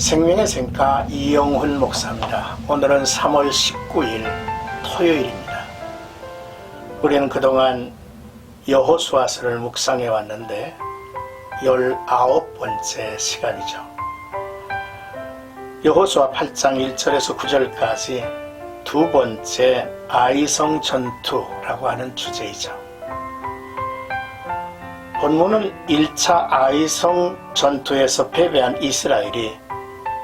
생명의 생가 이영훈 목사입니다. 오늘은 3월 19일 토요일입니다. 우리는 그동안 여호수아서를 묵상해 왔는데 19번째 시간이죠. 여호수아 8장 1절에서 9절까지 두 번째 아이성 전투라고 하는 주제이죠. 본문은 1차 아이성 전투에서 패배한 이스라엘이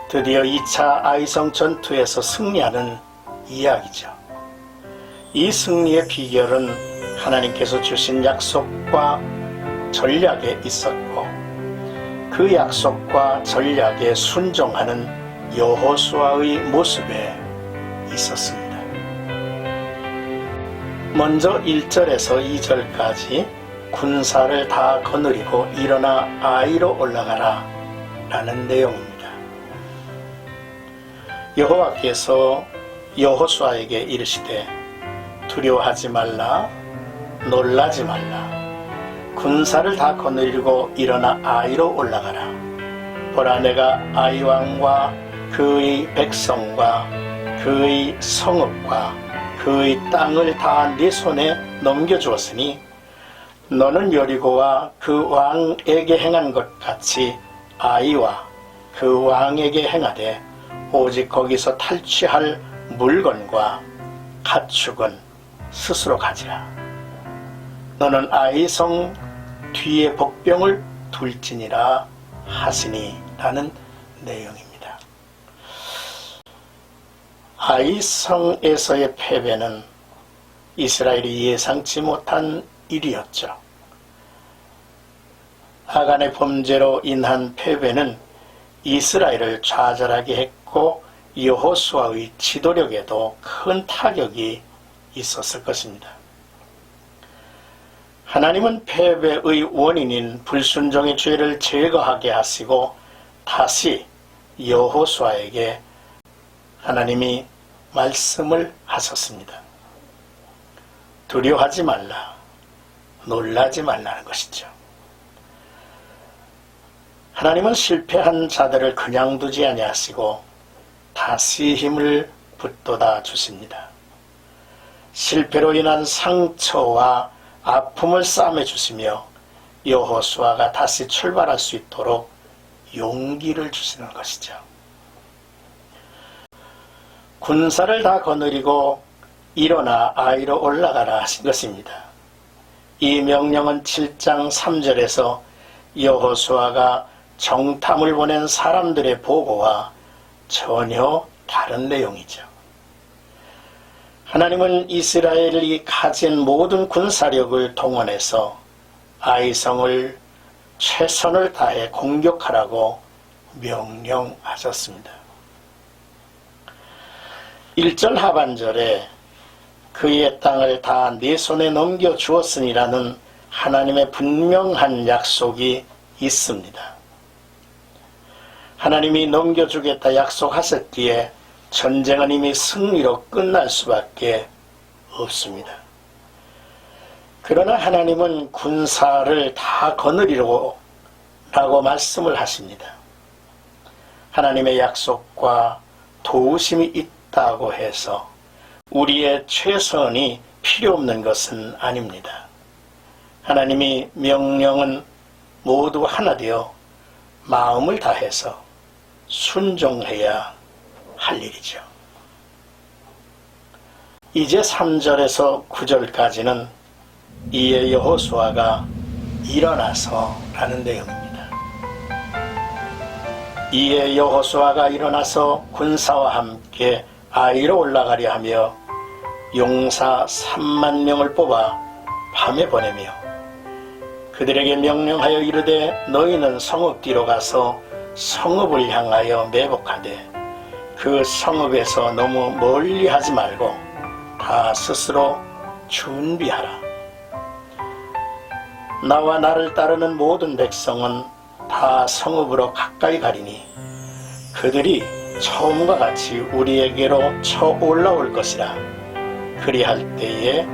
드디어 2차 아이성 전투에서 승리하는 이야기죠. 이 승리의 비결은 하나님께서 주신 약속과 전략에 있었고 그 약속과 전략에 순종하는 여호수아의 모습에 있었습니다. 먼저 1절에서 2절까지 군사를 다 거느리고 일어나 아이로 올라가라 라는 내용입니다. 여호와께서 여호수아에게 이르시되 두려워하지 말라 놀라지 말라. 군사를 다 거느리고 일어나 아이로 올라가라. 보라 내가 아이 왕과 그의 백성과 그의 성읍과 그의 땅을 다 네 손에 넘겨주었으니 너는 여리고와 그 왕에게 행한 것 같이 아이와 그 왕에게 행하되 오직 거기서 탈취할 물건과 가축은 스스로 가지라. 너는 아이성 뒤에 복병을 둘지니라 하시니 라는 내용입니다. 아이성에서의 패배는 이스라엘이 예상치 못한 일이었죠. 아간의 범죄로 인한 패배는 이스라엘을 좌절하게 했고 여호수아의 지도력에도 큰 타격이 있었을 것입니다. 하나님은 패배의 원인인 불순종의 죄를 제거하게 하시고 다시 여호수아에게 하나님이 말씀을 하셨습니다. 두려워하지 말라. 놀라지 말라는 것이죠. 하나님은 실패한 자들을 그냥 두지 아니하시고 다시 힘을 붙돋아 주십니다. 실패로 인한 상처와 아픔을 싸매 주시며 여호수아가 다시 출발할 수 있도록 용기를 주시는 것이죠. 군사를 다 거느리고 일어나 아이로 올라가라 하신 것입니다. 이 명령은 7장 3절에서 여호수아가 정탐을 보낸 사람들의 보고와 전혀 다른 내용이죠. 하나님은 이스라엘이 가진 모든 군사력을 동원해서 아이성을 최선을 다해 공격하라고 명령하셨습니다. 1절 하반절에 그의 땅을 다네 손에 넘겨 주었으니라는 하나님의 분명한 약속이 있습니다. 하나님이 넘겨주겠다 약속하셨기에 전쟁은 이미 승리로 끝날 수밖에 없습니다. 그러나 하나님은 군사를 다 거느리라고 라고 말씀을 하십니다. 하나님의 약속과 도우심이 있다고 해서 우리의 최선이 필요 없는 것은 아닙니다. 하나님이 명령은 모두 하나 되어 마음을 다해서 순종해야 할 일이죠. 이제 3절에서 9절까지는 이에 여호수아가 일어나서 라는 내용입니다. 이에 여호수아가 일어나서 군사와 함께 아이로 올라가려 하며 용사 3만 명을 뽑아 밤에 보내며 그들에게 명령하여 이르되 너희는 성읍 뒤로 가서 성읍을 향하여 매복하되 그 성읍에서 너무 멀리 하지 말고 다 스스로 준비하라. 나와 나를 따르는 모든 백성은 다 성읍으로 가까이 가리니 그들이 처음과 같이 우리에게로 쳐 올라올 것이라. 그리할 때에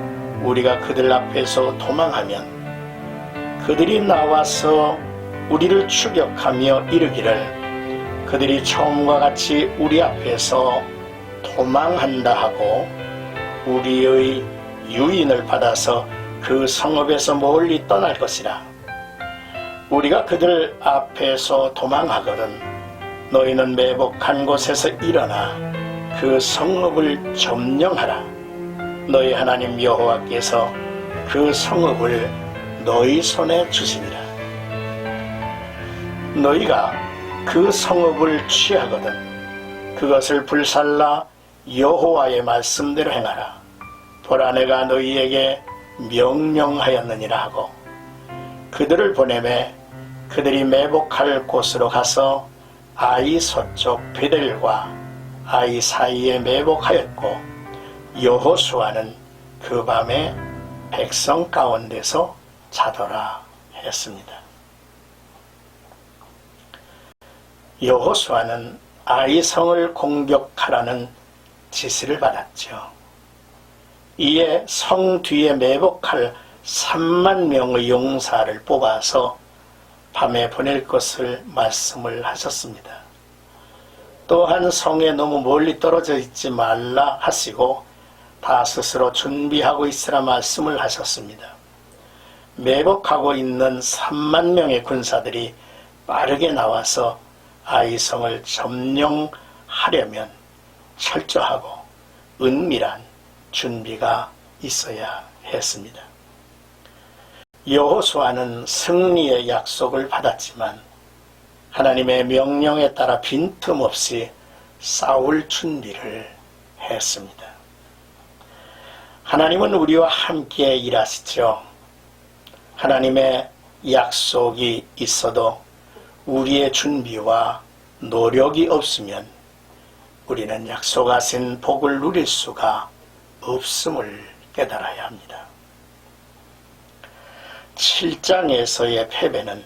우리가 그들 앞에서 도망하면 그들이 나와서 우리를 추격하며 이르기를 그들이 처음과 같이 우리 앞에서 도망한다 하고 우리의 유인을 받아서 그 성읍에서 멀리 떠날 것이라. 우리가 그들 앞에서 도망하거든 너희는 매복한 곳에서 일어나 그 성읍을 점령하라. 너희 하나님 여호와께서 그 성읍을 너희 손에 주시니라. 너희가 그 성읍을 취하거든 그것을 불살라 여호와의 말씀대로 행하라. 보라 내가 너희에게 명령하였느니라 하고 그들을 보내매 그들이 매복할 곳으로 가서 아이 서쪽 베델과 아이 사이에 매복하였고 여호수아는 그 밤에 백성 가운데서 자더라 했습니다. 여호수아는 아이 성을 공격하라는 지시를 받았죠. 이에 성 뒤에 매복할 3만 명의 용사를 뽑아서 밤에 보낼 것을 말씀을 하셨습니다. 또한 성에 너무 멀리 떨어져 있지 말라 하시고 다 스스로 준비하고 있으라 말씀을 하셨습니다. 매복하고 있는 3만 명의 군사들이 빠르게 나와서 아이성을 점령하려면 철저하고 은밀한 준비가 있어야 했습니다. 여호수아는 승리의 약속을 받았지만 하나님의 명령에 따라 빈틈없이 싸울 준비를 했습니다. 하나님은 우리와 함께 일하시죠. 하나님의 약속이 있어도 우리의 준비와 노력이 없으면 우리는 약속하신 복을 누릴 수가 없음을 깨달아야 합니다. 7장에서의 패배는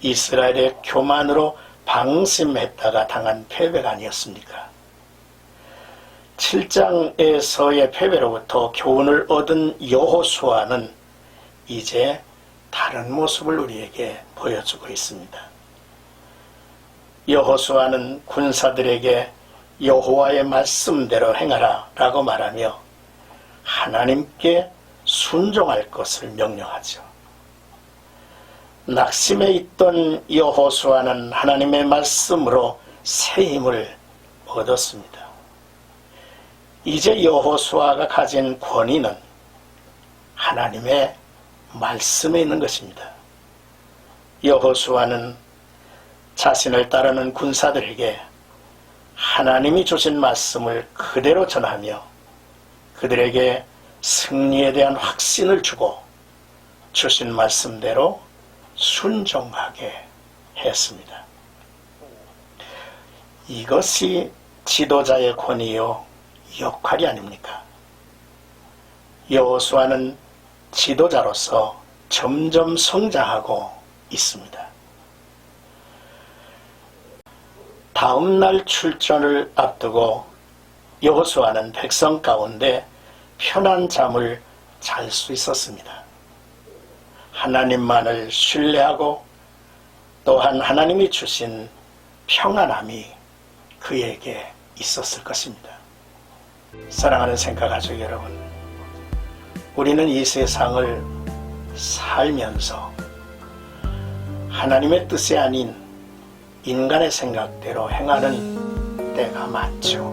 이스라엘의 교만으로 방심했다가 당한 패배가 아니었습니까? 7장에서의 패배로부터 교훈을 얻은 여호수아는 이제 다른 모습을 우리에게 보여주고 있습니다. 여호수아는 군사들에게 여호와의 말씀대로 행하라 라고 말하며 하나님께 순종할 것을 명령하죠. 낙심에 있던 여호수아는 하나님의 말씀으로 새 힘을 얻었습니다. 이제 여호수아가 가진 권위는 하나님의 말씀에 있는 것입니다. 여호수아는 자신을 따르는 군사들에게 하나님이 주신 말씀을 그대로 전하며 그들에게 승리에 대한 확신을 주고 주신 말씀대로 순종하게 했습니다. 이것이 지도자의 권위요 역할이 아닙니까? 여호수아는 지도자로서 점점 성장하고 있습니다. 다음 날 출전을 앞두고 여호수아는 백성 가운데 편한 잠을 잘 수 있었습니다. 하나님만을 신뢰하고 또한 하나님이 주신 평안함이 그에게 있었을 것입니다. 사랑하는 생각 가족 여러분, 우리는 이 세상을 살면서 하나님의 뜻이 아닌 인간의 생각대로 행하는 때가 많죠.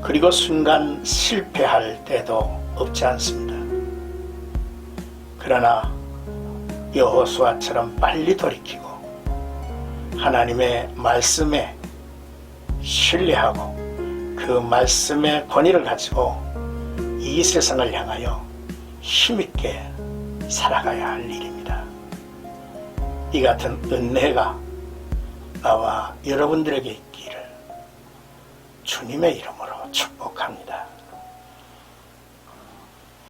그리고 순간 실패할 때도 없지 않습니다. 그러나 여호수아처럼 빨리 돌이키고 하나님의 말씀에 신뢰하고 그 말씀의 권위를 가지고 이 세상을 향하여 힘있게 살아가야 할 일입니다. 이 같은 은혜가 나와 여러분들에게 있기를 주님의 이름으로 축복합니다.